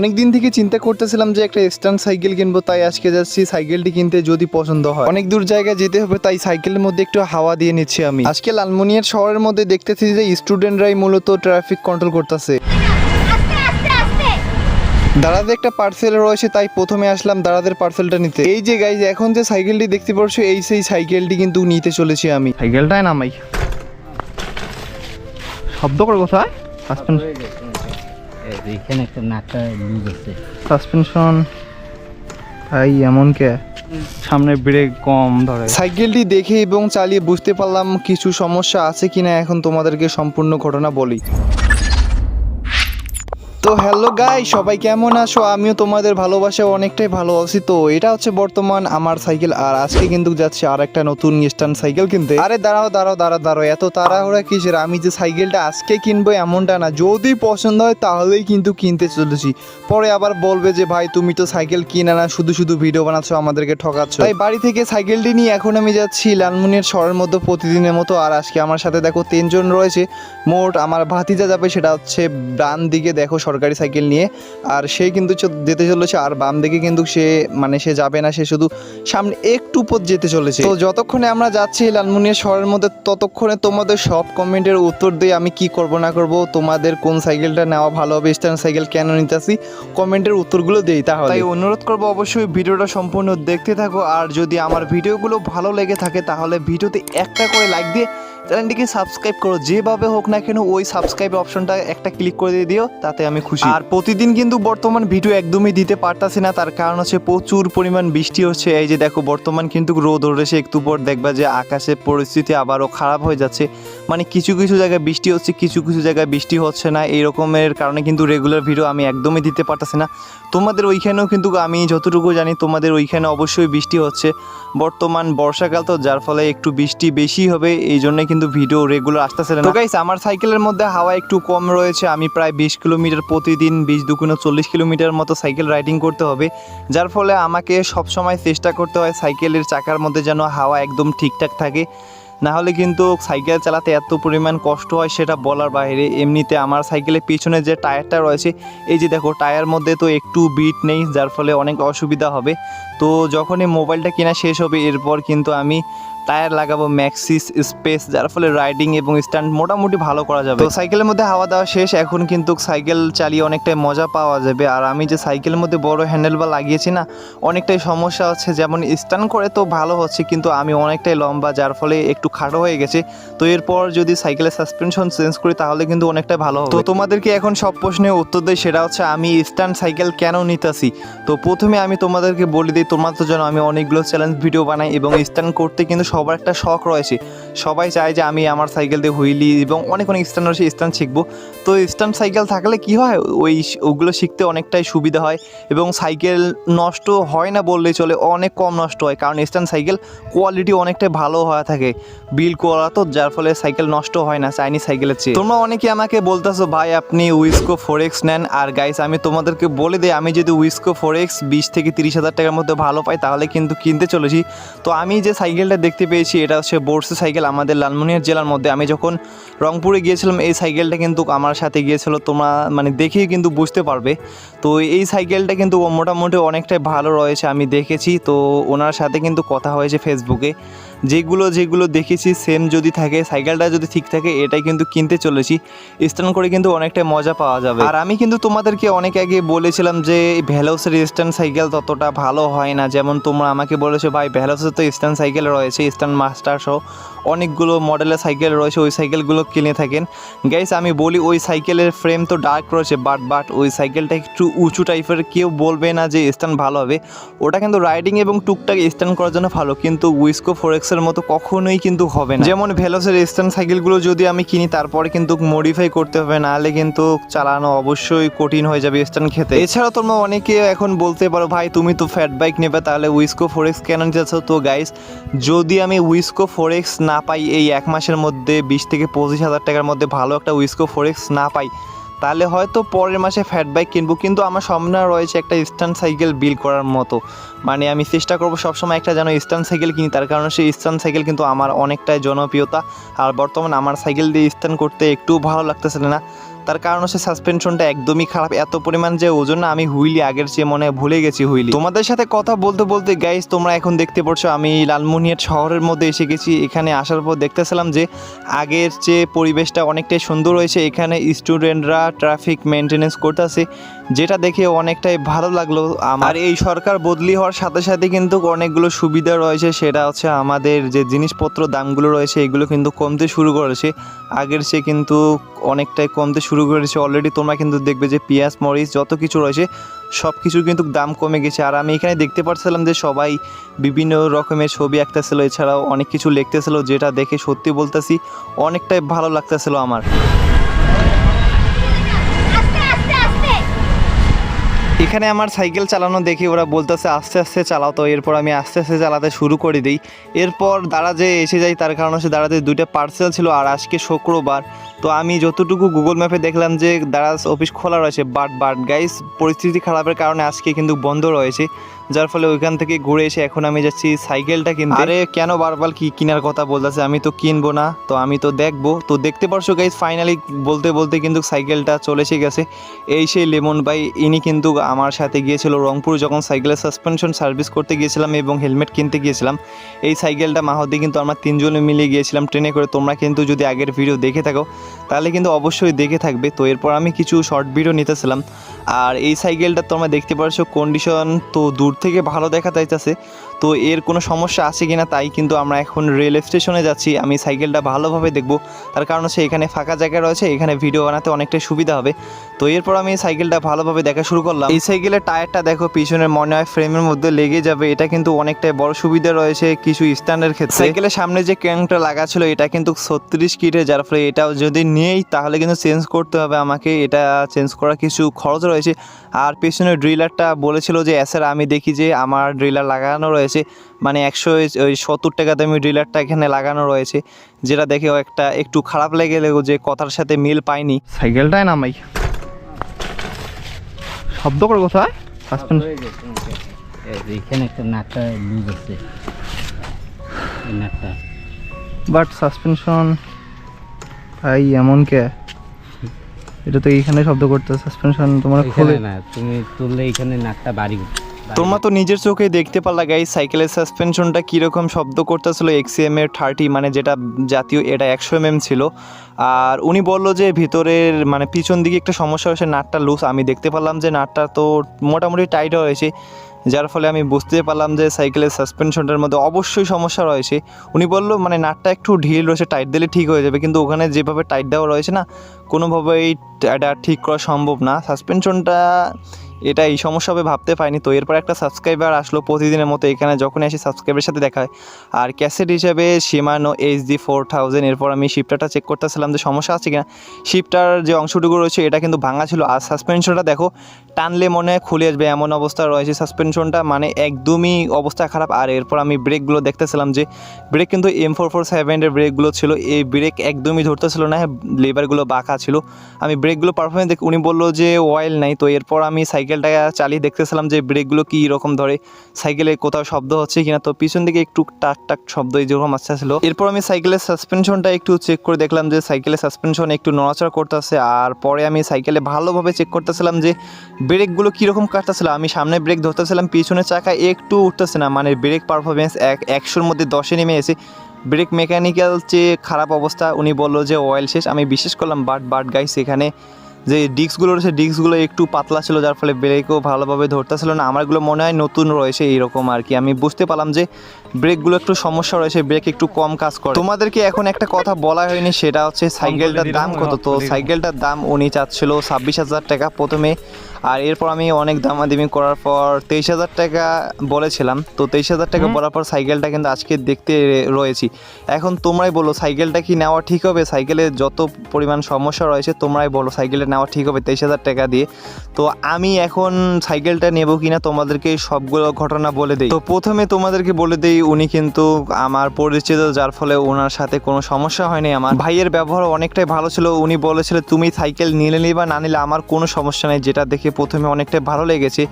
অনেক দিন থেকে চিন্তা করতেছিলাম যে একটা স্ট্যান্ড সাইকেল কিনবো, তাই আজকে যাচ্ছি সাইকেলটি কিনতে যদি পছন্দ হয়। অনেক দূর জায়গায় যেতে হবে, তাই সাইকেলের মধ্যে একটু হাওয়া দিয়ে নিচ্ছি আমি। আজকে লালমনিয়ার শহরের মধ্যে দেখতেছি যে স্টুডেন্টরাই মূলত ট্রাফিক কন্ট্রোল করতেছে। দাদাদের একটা পার্সেল রয়েছে, তাই প্রথমে আসলাম দাদাদের পার্সেলটা নিতে। এই যে গাইজ এখন যে সাইকেলটি দেখতে পাচ্ছ, এই সেই সাইকেলটি কিন্তু নিতে চলেছি আমি। সাইকেলটাই নামাই। শব্দ করে কোথায়? এখানে একটা নাকটা লুজ আছে সাসপেনশন ভাই এমন কে? সামনে ব্রেক কম ধরে। সাইকেলটি দেখে এবং চালিয়ে বুঝতে পারলাম কিছু সমস্যা আছে কিনা এখন তোমাদেরকে সম্পূর্ণ ঘটনা বলি। তো হ্যালো গাই সবাই কেমন আছো? আমিও তোমাদের ভালোবাসা অনেকটাই ভালো আছি। তো এটা হচ্ছে বর্তমান আমার সাইকেল আর আজকে কিন্তু যাচ্ছি আর একটা নতুন স্ট্যান্ড সাইকেল কিনতে। আরে দাঁড়াও দাঁড়াও দাঁড়াও দাঁড়াও, এত তাড়াহুড়া কিসের? আমি যে সাইকেলটা আজকে কিনবো এমনটা না। যদি পছন্দ হয় তাহলেই কিন্তু কিনতে চলেছি। পরে আবার বলবে যে, ভাই, তুমি তো সাইকেল কিনে না, শুধু শুধু ভিডিও বানাচ্ছ, আমাদেরকে ঠকাচ্ছ। তাই বাড়ি থেকে সাইকেলটি নিয়ে এখন আমি যাচ্ছি লালমনির শহরের মধ্যে প্রতিদিনের মতো। আর আজকে আমার সাথে দেখো তিনজন রয়েছে। মোট আমার ভাতিজা যাবে, সেটা হচ্ছে ডান দিকে, দেখো সরকারি সাইকেল নিয়ে, আর সে কিন্তু যেতে চলেছে, আর বাম দিকে কিন্তু সে মানে সে যাবে না, সে শুধু সামনে একটু পথ যেতে চলেছে। তো যতক্ষণে আমরা যাচ্ছি লালমনিয়া শহরের মধ্যে, ততক্ষণে তোমাদের সব কমেন্টের উত্তর দিয়ে আমি কি করব না করব, তোমাদের কোন সাইকেলটা নেওয়া ভালো হবে স্ট্যান্ড সাইকেল কেন নিতেছি, কমেন্টের উত্তরগুলো দেই তাহলে। তাই অনুরোধ করব অবশ্যই ভিডিওটা সম্পূর্ণ দেখতে থাকো, আর যদি আমার ভিডিওগুলো ভালো লেগে থাকে তাহলে ভিডিওতে একটা করে লাইক দিয়ে চ্যানেলটিকে সাবস্ক্রাইব করো, যেভাবে হোক না কেন ওই সাবস্ক্রাইব অপশনটা একটা ক্লিক করে দিয়ে দিও, তাতে আমি খুশি। আর প্রতিদিন কিন্তু বর্তমান ভিডিও একদমই দিতে পারতাছি না, তার কারণ হচ্ছে প্রচুর পরিমাণ বৃষ্টি হচ্ছে। এই যে দেখো, বর্তমান কিন্তু রোদ উঠেছে, একটু পর দেখবা যে আকাশের পরিস্থিতি আবারও খারাপ হয়ে যাচ্ছে। মানে কিছু কিছু জায়গায় বৃষ্টি হচ্ছে, কিছু কিছু জায়গায় বৃষ্টি হচ্ছে না, এই রকমের কারণে কিন্তু রেগুলার ভিডিও আমি একদমই দিতে পারতাছি না। তোমাদের ওইখানেও কিন্তু আমি যতটুকু জানি, তোমাদের ওইখানে অবশ্যই বৃষ্টি হচ্ছে। বর্তমান বর্ষাকাল তো, যার ফলে একটু বৃষ্টি বেশি হবে, এই জন্য কিন্তু ভিডিও রেগুলার আসতেছে না। গাইস আমার সাইকেলের মধ্যে হাওয়া একটু কম রয়েছে, আমি প্রায় বিশ কিলোমিটার প্রতিদিন বিশ দুগুণ চল্লিশ কিলোমিটার মতো সাইকেল রাইডিং করতে হবে। যার ফলে আমাকে সবসময় চেষ্টা করতে হয় সাইকেলের চাকার মধ্যে যেন হাওয়া একদম ঠিকঠাক থাকে। না হলে কিন্তু সাইকেল চালাতে এত পরিমাণ কষ্ট হয় সেটা বলার বাইরে। এমনিতে আমার সাইকেলের পিছনে যে টায়ারটা রয়েছে, এই যে দেখো, টায়ার মধ্যে তো একটু বিট নেই, যার ফলে অনেক অসুবিধা হবে। তো যখনই মোবাইলটা কেনা শেষ হবে, এরপর কিন্তু আমি টায়ার লাগাবো ম্যাক্সিস স্পেস যার ফলে রাইডিং এবং স্ট্যান্ড মোটামুটি ভালো করা যাবে। তো সাইকেলের মধ্যে হাওয়া দেওয়া শেষ এখন কিন্তু সাইকেল চালিয়ে অনেকটাই মজা পাওয়া যাবে। আর আমি যে সাইকেলের মধ্যে বড় হ্যান্ডেল বা লাগিয়েছি না অনেকটাই সমস্যা হচ্ছে যেমন স্ট্যান্ড করে তো ভালো হচ্ছে কিন্তু আমি অনেকটাই লম্বা যার ফলে একটু খাটো হয়ে গেছে। তো এরপর যদি সাইকেলের সাসপেনশন চেঞ্জ করি তাহলে কিন্তু অনেকটাই ভালো হবে। তো তোমাদেরকে এখন সব প্রশ্নের উত্তর দেয় সেটা হচ্ছে আমি স্ট্যান্ড সাইকেল কেন নিতেছি? তো প্রথমে আমি তোমাদেরকে বলে দিই তোমার তো যেন আমি অনেকগুলো চ্যালেঞ্জ ভিডিও বানাই এবং স্ট্যান্ড করতে কিন্তু সবার একটা শখ রয়েছে। সবাই চায় যে আমি আমার সাইকেল দিয়ে হুইলি এবং অনেক অনেক স্ট্যান্ড রয়েছে স্ট্যান্ড শিখব। তো স্ট্যান্ড সাইকেল থাকলে কি হয়? ওই ওগুলো শিখতে অনেকটাই সুবিধা হয় এবং সাইকেল নষ্ট হয় না বললেই চলে, অনেক কম নষ্ট হয়। কারণ স্ট্যান্ড সাইকেল কোয়ালিটি অনেকটাই ভালো হয়ে থাকে। বিল করা তো, যার ফলে সাইকেল নষ্ট হয় না চাইনিজ সাইকেলের চেয়ে। তোমরা অনেকে আমাকে বলতেছো, ভাই, আপনি উইসকো ফোর এক্স নেন। আর গাইস আমি তোমাদেরকে বলে দিই, আমি যদি উইসকো ফোর এক্স বিশ থেকে তিরিশ হাজার টাকার মধ্যে ভালো পাই, তাহলে কিন্তু কিনতে চলেছি। তো আমি যে সাইকেলটা দেখতে পেয়েছি, এটা হচ্ছে বোর্সে সাইকেল আমাদের লালমনিহার জেলার মধ্যে। আমি যখন রংপুরে গিয়েছিলাম, এই সাইকেলটা কিন্তু আমার সাথে গিয়েছিল, তোমরা মানে দেখেই কিন্তু বুঝতে পারবে। তো এই সাইকেলটা কিন্তু মোটামুটি অনেকটাই ভালো রয়েছে, আমি দেখেছি। তো ওনার সাথে কিন্তু কথা হয়েছে ফেসবুকে যেগুলো যেগুলো দেখেছি সেম যদি থাকে সাইকেলটা যদি ঠিক থাকে, এটাই কিন্তু কিনতে চলেছি। স্ট্যান্ড করে কিন্তু অনেকটা মজা পাওয়া যাবে। আর আমি কিন্তু তোমাদেরকে অনেক আগে বলেছিলাম যে ভ্যালোসের স্ট্যান্ড সাইকেল ততটা ভালো হয় না। যেমন তোমরা আমাকে বলেছ, ভাই ভ্যালোসের তো স্ট্যান্ড সাইকেল রয়েছে স্ট্যান্ড মাস্টার সহ অনেকগুলো মডেলের সাইকেল রয়েছে, ওই সাইকেলগুলো কিনে থাকেন। গাইস আমি বলি ওই সাইকেলের ফ্রেম তো ডার্ক রয়েছে বাট বাট ওই সাইকেলটা একটু উঁচু টাইপের কেউ বলবে না যে স্ট্যান্ড ভালো হবে। ওটা কিন্তু রাইডিং এবং টুকটাক স্ট্যান্ড করার জন্য ভালো, কিন্তু উইসকো ফোরেক্সের মতো কখনোই কিন্তু হবে না। যেমন ভেলোসের স্ট্যান্ড সাইকেলগুলো যদি আমি কিনি, তারপরে কিন্তু মডিফাই করতে হবে, নাহলে কিন্তু চালানো অবশ্যই কঠিন হয়ে যাবে স্ট্যান্ড খেতে। এছাড়া তোমরা অনেকে এখন বলতে পারো, ভাই, তুমি তো ফ্যাট বাইক নেবে, তাহলে উইসকো ফোরেক্স কেন নিতেছো তো গাইস যদি আমি উইসকো ফোরেক্স না পাই, এই এক মাসের মধ্যে বিশ থেকে পঁচিশ হাজার টাকার মধ্যে ভালো একটা উইস্কো ফোরেক্স না পাই, তাহলে হয়তো পরের মাসে ফ্যাট বাইক কিনবো। কিন্তু আমার সামনে রয়েছে একটা স্ট্যান্ড সাইকেল বিল করার মতো। মানে আমি চেষ্টা করব সবসময় একটা যেন স্ট্যান্ড সাইকেল কিনি, তার কারণে সেই স্ট্যান্ড সাইকেল কিন্তু আমার অনেকটাই জনপ্রিয়তা। আর বর্তমানে আমার সাইকেল দিয়ে স্ট্যান্ড করতে একটু ভালো লাগতেছিল না। তার কারণ হচ্ছে সাসপেনশনটা একদমই খারাপ। এত পরিমাণ যে ওজন জন্য আমি হুইলি আগের চেয়ে মনে ভুলে গেছি হুইলি। তোমাদের সাথে কথা বলতে বলতে গাইস তোমরা এখন দেখতে পাচ্ছ আমি লালমোহনিয়ার শহরের মধ্যে এসে গেছি। এখানে আসার পর দেখতেছিলাম যে আগের চেয়ে পরিবেশটা অনেকটাই সুন্দর হয়েছে। এখানে স্টুডেন্টরা ট্রাফিক মেনটেনেন্স করতেছে। যেটা দেখে অনেকটাই ভালো লাগল আমার। এই সরকার বদলি হওয়ার সাথে সাথে কিন্তু অনেকগুলো সুবিধা রয়েছে, সেটা হচ্ছে আমাদের যে জিনিসপত্র দামগুলো রয়েছে, এগুলো কিন্তু কমতে শুরু করেছে। আগের চেয়ে কিন্তু অনেকটাই কমতে শুরু করেছে। অলরেডি তোমরা কিন্তু দেখবে যে পেঁয়াজ, মরিচ যত কিছু রয়েছে সব কিছুর কিন্তু দাম কমে গেছে। আর আমি এখানে দেখতে পাচ্ছিলাম যে সবাই বিভিন্ন রকমের ছবি আঁকতেছিল, এছাড়াও অনেক কিছু লিখতেছিল, যেটা দেখে সত্যি বলতেছি অনেকটাই ভালো লাগতেছিল আমার। এখানে আমার সাইকেল চালানো দেখে ওরা বলতেছে, আস্তে আস্তে চালাও তো। এরপর আমি আস্তে আস্তে চালাতে শুরু করে দিই। এরপর দাঁড়া যে এসে যাই, তার কারণ হচ্ছে দাঁড়াতে দুইটা পার্সেল ছিল আর আজকে শুক্রবার। তো আমি যতটুকু গুগল ম্যাপে দেখলাম যে দারাজ অফিস খোলা রয়েছে বাট বাট গাইস পরিস্থিতি খারাপের কারণে আজকে কিন্তু বন্ধ রয়েছে, যার ফলে ওইখান থেকে ঘুরে এসে এখন আমি যাচ্ছি সাইকেলটা কিনতে। আরে কেন বারবার কি কেনার কথা বলতেছে? আমি তো কিনবো না, তো আমি তো দেখব। তো দেখতে পারছ গাইস ফাইনালি বলতে বলতে কিন্তু সাইকেলটা চলে এসে গেছে। এই সেই লেমন ভাই, ইনি কিন্তু আমার সাথে গিয়েছিল রংপুর যখন সাইকেলের সাসপেনশন সার্ভিস করতে গিয়েছিলাম এবং হেলমেট কিনতে গিয়েছিলাম। এই সাইকেলটা মাহদি কিন্তু আমরা তিনজনে মিলে গিয়েছিলাম ট্রেনে করে। তোমরা কিন্তু যদি আগের ভিডিও দেখে থাকো তাহলে কিন্তু অবশ্যই দেখে থাকবে। তো এরপর আমি কিছু শর্ট ভিডিও নিতেছিলাম। আর এই সাইকেলটা তোমরা দেখতে পারছ কন্ডিশন তো দূর থেকে ভালো দেখা যাইতেছে। তো এর কোনো সমস্যা আছে কিনা তাই কিন্তু আমরা এখন রেল স্টেশনে যাচ্ছি। আমি সাইকেলটা ভালোভাবে দেখব। তার কারণ হচ্ছে এখানে ফাঁকা জায়গা রয়েছে, এখানে ভিডিও বানাতে অনেকটাই সুবিধা হবে। তো এরপর আমি সাইকেলটা ভালোভাবে দেখা শুরু করলাম। এই সাইকেলের টায়ারটা দেখো, পিছনের মনে হয় ফ্রেমের মধ্যে লেগে যাবে। এটা কিন্তু অনেকটাই বড় সুবিধা রয়েছে কিছু স্ট্যান্ডের ক্ষেত্রে। সাইকেলের সামনে যে ক্যাংটা লাগা ছিল, এটা কিন্তু ছত্রিশ কিটে যার ফলে এটাও যদি নিয়েই তাহলে কিন্তু চেঞ্জ করতে হবে আমাকে। এটা চেঞ্জ করার কিছু খরচ রয়েছে। আর পেছনের ড্রিলারটা বলেছিল যে এসের আমি দেখি যে, আমার ড্রিলার লাগানো রয়েছে। মানে একশো ওই সত্তর টাকা দামি ড্রিলারটা এখানে লাগানো রয়েছে। যেটা দেখেও একটা একটু খারাপ লেগে যে কথার সাথে মিল পাইনি সাইকেলটাই নামাই শব্দ করে কোথায়? গেছে মুখে। এই যে এখানে একটা নাটটা লুজ আছে। নাটটা। বাট সাসপেনশন ভাই এমন কে? এটা তো এইখানে শব্দ করতে সাসপেনশন তোমার এখানে না তুমি তুললে এখানে নাটটা বাড়ি- তোমরা তো নিজের চোখে দেখতে পারলা গাই সাইকেলের সাসপেনশনটা কীরকম শব্দ করতেছিল এক্সিএম এর থার্টি মানে যেটা জাতীয়, এটা একশো এম ছিল। আর উনি বলল যে ভিতরের মানে পিছন দিকে একটা সমস্যা হয়েছে, নাটটা লুজ আমি দেখতে পারলাম যে নাটটা তো মোটামুটি টাইট হয়েছে। যার ফলে আমি বুঝতে পারলাম যে সাইকেলের সাসপেনশনটার মধ্যে অবশ্যই সমস্যা রয়েছে। উনি বলল মানে নাটটা একটু ঢিল রয়েছে টাইট দিলে ঠিক হয়ে যাবে। কিন্তু ওখানে যেভাবে টাইট দেওয়া রয়েছে না, কোনোভাবেই এটা ঠিক করা সম্ভব না। সাসপেনশনটা এটা এই সমস্যা হবে, ভাবতে পারিনি। তো এরপর একটা সাবস্ক্রাইবার আসলো প্রতিদিনের মতো, এখানে যখন আসি সাবস্ক্রাইবের সাথে দেখা আর ক্যাসেট হিসেবে সীমানো এইচ ডি ফোর থাউজেন্ড এরপর আমি শিপটারটা চেক করতেছিলাম যে সমস্যা আছে কিনা। শিপটার যে অংশটুকু রয়েছে, এটা কিন্তু ভাঙা ছিল। আর সাসপেনশনটা দেখো, টানলে মনে হয় খুলে আসবে, এমন অবস্থা রয়েছে সাসপেনশনটা মানে একদমই অবস্থা খারাপ। আর এরপর আমি ব্রেকগুলো দেখতেছিলাম যে ব্রেক কিন্তু এম ফোর ফোর সেভেনের ব্রেকগুলো ছিল। এই ব্রেক একদমই ধরতেছিল না লেবারগুলো বাঁকা ছিল। আমি ব্রেকগুলো পারফরমেন্স দেখ, উনি বলল যে অয়েল নাই। তো এরপর আমি সাইকেলটা চালিয়ে দেখতেছিলাম যে ব্রেকগুলো কী রকম ধরে, সাইকেলে কোথাও শব্দ হচ্ছে কিনা, তো পিছন দিকে একটু টাক টাক শব্দ এই যেরকম আসতেছিল। এরপর আমি সাইকেলের সাসপেনশনটা একটু চেক করে দেখলাম যে সাইকেলের সাসপেনশন একটু নড়াচড়া করতেছে, আর পরে আমি সাইকেলে ভালোভাবে চেক করতেছিলাম যে ব্রেকগুলো কীরকম কাটতেছিল। আমি সামনে ব্রেক ধরতেছিলাম, পিছনের চাকা একটু উঠতেছে না মানে ব্রেক পারফরমেন্স এক, একশোর মধ্যে দশে নেমে এসে ব্রেক মেকানিক্যাল যে খারাপ অবস্থা, উনি বলল যে অয়েল শেষ। আমি বিশ্বাস করলাম বাট বাট গাইস এখানে যে ডিস্কগুলো রয়েছে ডিস্কগুলো একটু পাতলা ছিল যার ফলে ব্রেকও ভালোভাবে ধরতেছিল না। আমারগুলো মনে হয় নতুন রয়েছে এইরকম আর কি। আমি বুঝতে পারলাম যে ব্রেকগুলো একটু সমস্যা রয়েছে ব্রেক একটু কম কাজ করে। তোমাদেরকে এখন একটা কথা বলা হয়নি সেটা হচ্ছে সাইকেলটার দাম কত? তো সাইকেলটার দাম উনি চাচ্ছিল ছাব্বিশ হাজার টাকা প্রথমে আর এরপর আমি অনেক দামাদামি করার পর তেইশ হাজার টাকা বলেছিলাম। তো তেইশ হাজার টাকা বলার পর সাইকেলটা কিন্তু আজকে দেখতে রয়েছি। এখন তোমরাই বলো সাইকেলটা কি নেওয়া ঠিক হবে? সাইকেলে যত পরিমাণ সমস্যা রয়েছে তোমরাই বলো সাইকেলটা নেওয়া ঠিক হবে তেইশ হাজার টাকা দিয়ে। তো আমি এখন সাইকেলটা নেব কিনা তোমাদেরকে সবগুলো ঘটনা বলে দিই। তো প্রথমে তোমাদেরকে বলে দিই, উনি কিন্তু আমার পরিচিত, যার ফলে ওনার সাথে কোনো সমস্যা হয়নি আমার। ভাইয়ের ব্যবহার অনেকটাই ভালো ছিল। উনি বলেছিল, তুমি সাইকেল নিলে নিবা, না নিলে আমার কোনো সমস্যা নেই। যেটা দেখে প্রথমে অনেকটাই ভালো লেগেছে।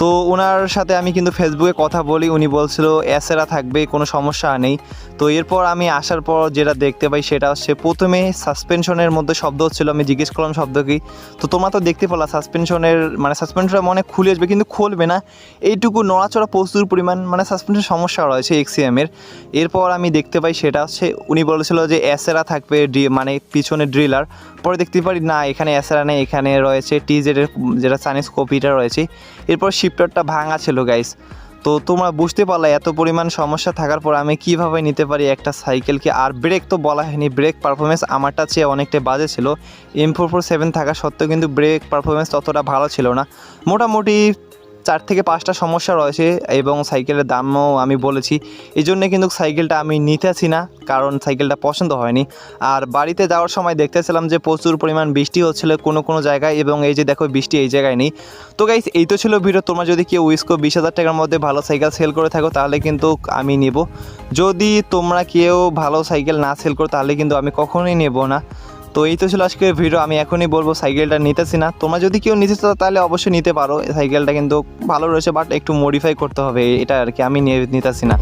তো ওনার সাথে আমি কিন্তু ফেসবুকে কথা বলি, উনি বলছিল অ্যাসেরা থাকবে, কোনো সমস্যা নেই। তো এরপর আমি আসার পর যেটা দেখতে পাই সেটা হচ্ছে, প্রথমে সাসপেনশনের মধ্যে শব্দ হচ্ছিল, আমি জিজ্ঞেস করলাম, শব্দ কি? তো তোমরা তো দেখতে পেলা, সাসপেনশনের মানে সাসপেনশনটা মনে খুলে আসবে, কিন্তু খুলবে না। এইটুকু নড়াচড়া প্রচুর পরিমাণ মানে সাসপেনশন সমস্যা রয়েছে এক্সিএমের এরপর আমি দেখতে পাই সেটা হচ্ছে, উনি বলেছিল যে অ্যাসেরা থাকবে মানে পিছনে ড্রিলার পরে দেখতে পারি, না, এখানে অ্যাসেরা নেই, এখানে রয়েছে টি জেডের যেটা চাইনিজ কপিটা রয়েছে। এরপর শিফটারটা ভাঙা ছিল গাইস তো তোমরা বুঝতে পারলে এত পরিমাণ সমস্যা থাকার পর আমি কীভাবে নিতে পারি একটা সাইকেলকে। আর ব্রেক তো বলা হয়নি ব্রেক পারফরমেন্স আমারটা চেয়ে অনেকটা বাজে ছিল। এম ফোর ফোর সেভেন থাকা সত্ত্বেও কিন্তু ব্রেক পারফরমেন্স ততটা ভালো ছিল না। মোটামুটি চার থেকে পাঁচটা সমস্যা রয়েছে এবং সাইকেলের দামও আমি বলেছি। এই জন্যে কিন্তু সাইকেলটা আমি নিতেছি না, কারণ সাইকেলটা পছন্দ হয়নি। আর বাড়িতে যাওয়ার সময় দেখতেছিলাম যে প্রচুর পরিমাণ বৃষ্টি হচ্ছিল কোনো কোনো জায়গায় এবং এই যে দেখো বৃষ্টি এই জায়গায় নেই। তো গাইস এই তো ছিল ভিডিও। তোমরা যদি কেউ উইসকো বিশ হাজার টাকার মধ্যে ভালো সাইকেল সেল করে থাকো, তাহলে কিন্তু আমি নেব। যদি তোমরা কেউ ভালো সাইকেল না সেল করো, তাহলে কিন্তু আমি কখনোই নেব না। তো এই তো ছিল আজকের ভিডিও আমি এখনই বলব, সাইকেলটা নিতেছি না। তোমরা যদি কেউ নিতে চাও, তাহলে অবশ্যই নিতে পারো। সাইকেলটা কিন্তু ভালো রয়েছে বাট একটু মডিফাই করতে হবে। এটা আর কি, আমি নিয়ে নিতেছি না।